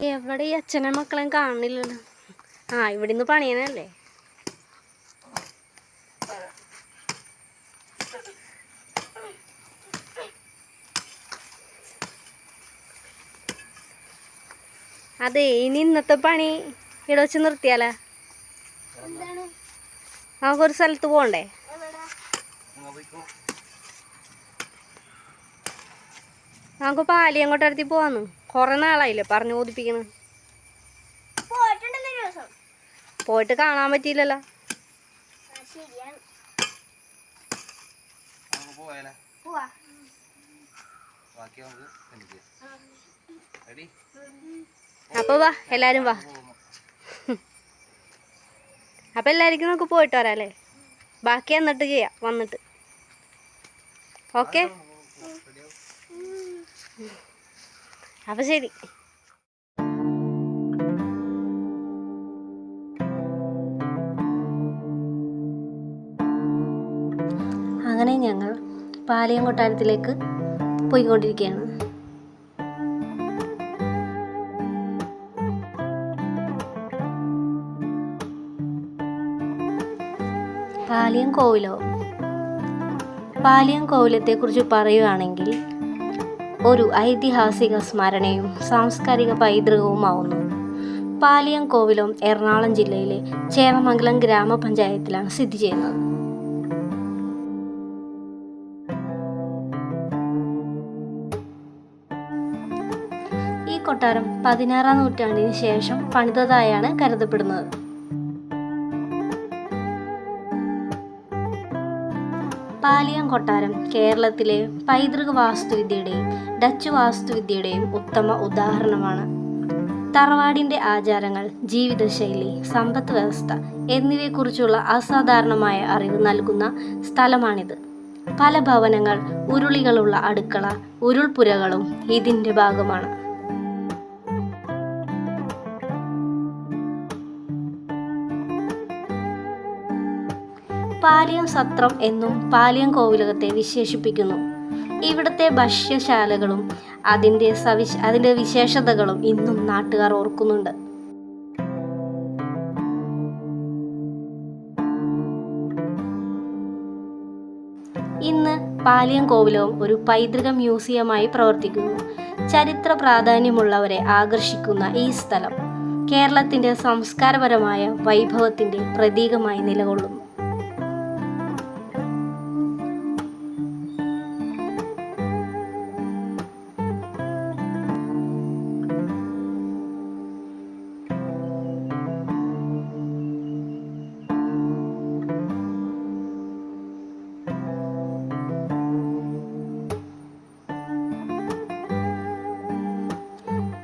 എവിടെ ഈ അച്ഛനും മക്കളെയും കാണുന്നില്ലല്ലോ ആ ഇവിടെ നിന്ന് പണിയനല്ലേ അതെ ഇനി ഇന്നത്തെ പണി ഇവിടെ വെച്ച് നിർത്തിയാലാ? നമുക്കൊരു സ്ഥലത്ത് പോകണ്ടേ? നമുക്ക് പാലി പോവാന്ന്. കുറെ നാളായില്ലേ പറഞ്ഞു ബോധിപ്പിക്കണ് പോയിട്ട് കാണാൻ പറ്റിയില്ലല്ലോ. അപ്പൊ വാ എല്ലാരും വാ. അപ്പൊ എല്ലാവർക്കും നമുക്ക് പോയിട്ട് വരാല്ലേ? ബാക്കി എന്നിട്ട് ചെയ്യാം വന്നിട്ട്. ഓക്കെ? അപ്പൊ ശരി. അങ്ങനെ ഞങ്ങൾ പാലിയം കൊട്ടാരത്തിലേക്ക് പോയിക്കൊണ്ടിരിക്കുകയാണ്. പാലിയം കോവിലോ. പാലിയം കോവിലത്തെക്കുറിച്ച് പറയുകയാണെങ്കിൽ ഒരു ഐതിഹാസിക സ്മരണയും സാംസ്കാരിക പൈതൃകവുമാവുന്നു. പാലിയം കോവിലും എറണാകുളം ജില്ലയിലെ ചേമമംഗലം ഗ്രാമപഞ്ചായത്തിലാണ് സ്ഥിതി ചെയ്യുന്നത്. ഈ കൊട്ടാരം പതിനാറാം നൂറ്റാണ്ടിന് ശേഷം പണിതതായാണ് കരുതപ്പെടുന്നത്. പാലിയം കൊട്ടാരം കേരളത്തിലെ പൈതൃക വാസ്തുവിദ്യയുടെയും ഡച്ച് വാസ്തുവിദ്യയുടെയും ഉത്തമ ഉദാഹരണമാണ്. തറവാടിന്റെ ആചാരങ്ങൾ ജീവിതശൈലി സമ്പത്ത് വ്യവസ്ഥ എന്നിവയെക്കുറിച്ചുള്ള അസാധാരണമായ അറിവ് നൽകുന്ന സ്ഥലമാണിത്. പല ഭവനങ്ങൾ ഉരുളികളുള്ള അടുക്കള ഉരുൾപുരകളും ഇതിന്റെ ഭാഗമാണ്. പാലിയം സത്രം എന്നും പാലിയം കോവിലകത്തെ വിശേഷിപ്പിക്കുന്നു. ഇവിടുത്തെ ഭക്ഷ്യശാലകളും അതിന്റെ സവിശ അതിന്റെ വിശേഷതകളും ഇന്നും നാട്ടുകാർ ഓർക്കുന്നുണ്ട്. ഇന്ന് പാലിയം കോവിലവും ഒരു പൈതൃക മ്യൂസിയമായി പ്രവർത്തിക്കുന്നു. ചരിത്ര പ്രാധാന്യമുള്ളവരെ ആകർഷിക്കുന്ന ഈ സ്ഥലം കേരളത്തിന്റെ സംസ്കാരപരമായ വൈഭവത്തിന്റെ പ്രതീകമായി നിലകൊള്ളുന്നു.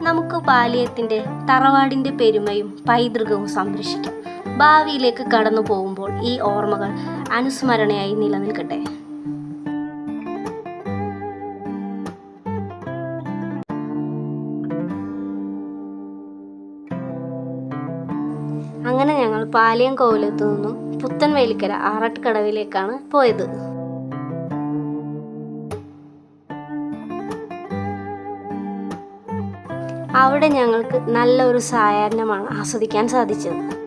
നമുക്ക് ബാല്യത്തിന്റെ തറവാടിന്റെ പെരുമയും പൈതൃകവും സംരക്ഷിക്കാം. ഭാവിയിലേക്ക് കടന്നു പോകുമ്പോൾ ഈ ഓർമ്മകൾ അനുസ്മരണയായി നിലനിൽക്കട്ടെ. അങ്ങനെ ഞങ്ങൾ പാലിയം കോവിലത്തു നിന്നും പുത്തൻവേലിക്കര ആറാട്ടുകടവിലേക്കാണ് പോയത്. അവിടെ ഞങ്ങൾക്ക് നല്ലൊരു സായാഹ്നമാണ് ആസ്വദിക്കാൻ സാധിച്ചത്.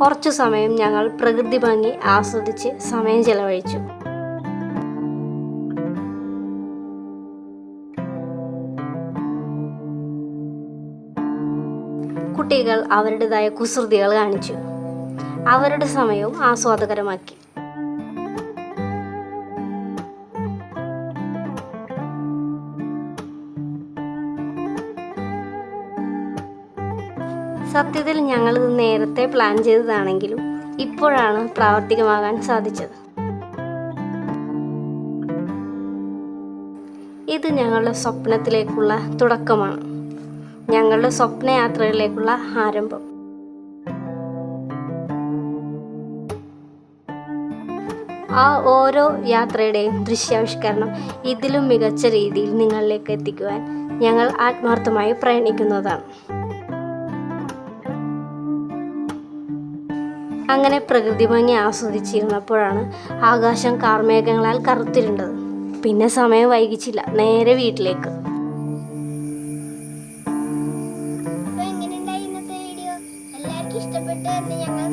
കുറച്ചു സമയം ഞങ്ങൾ പ്രകൃതി ഭംഗി ആസ്വദിച്ച് സമയം ചെലവഴിച്ചു. കുട്ടികൾ അവരുടേതായ കുസൃതികൾ കാണിച്ചു. അവരുടെ സമയവും ആസ്വാദകരമാക്കി. സത്യത്തിൽ ഞങ്ങളിത് നേരത്തെ പ്ലാൻ ചെയ്തതാണെങ്കിലും ഇപ്പോഴാണ് പ്രാവർത്തികമാകാൻ സാധിച്ചത്. ഇത് ഞങ്ങളുടെ സ്വപ്നത്തിലേക്കുള്ള തുടക്കമാണ്. ഞങ്ങളുടെ സ്വപ്നയാത്രയിലേക്കുള്ള ആരംഭം. ആ ഓരോ യാത്രയുടെയും ദൃശ്യാവിഷ്കരണം ഇതിലും മികച്ച രീതിയിൽ നിങ്ങളിലേക്ക് എത്തിക്കുവാൻ ഞങ്ങൾ ആത്മാർത്ഥമായി പ്രയണിക്കുന്നതാണ്. അങ്ങനെ പ്രകൃതി ഭംഗി ആസ്വദിച്ചിരുന്നപ്പോഴാണ് ആകാശം കാർമേഘങ്ങളാൽ കറുത്തിരുണ്ടത്. പിന്നെ സമയം വൈകിച്ചില്ല. നേരെ വീട്ടിലേക്ക്. ഇഷ്ടപ്പെട്ടു ഞങ്ങൾ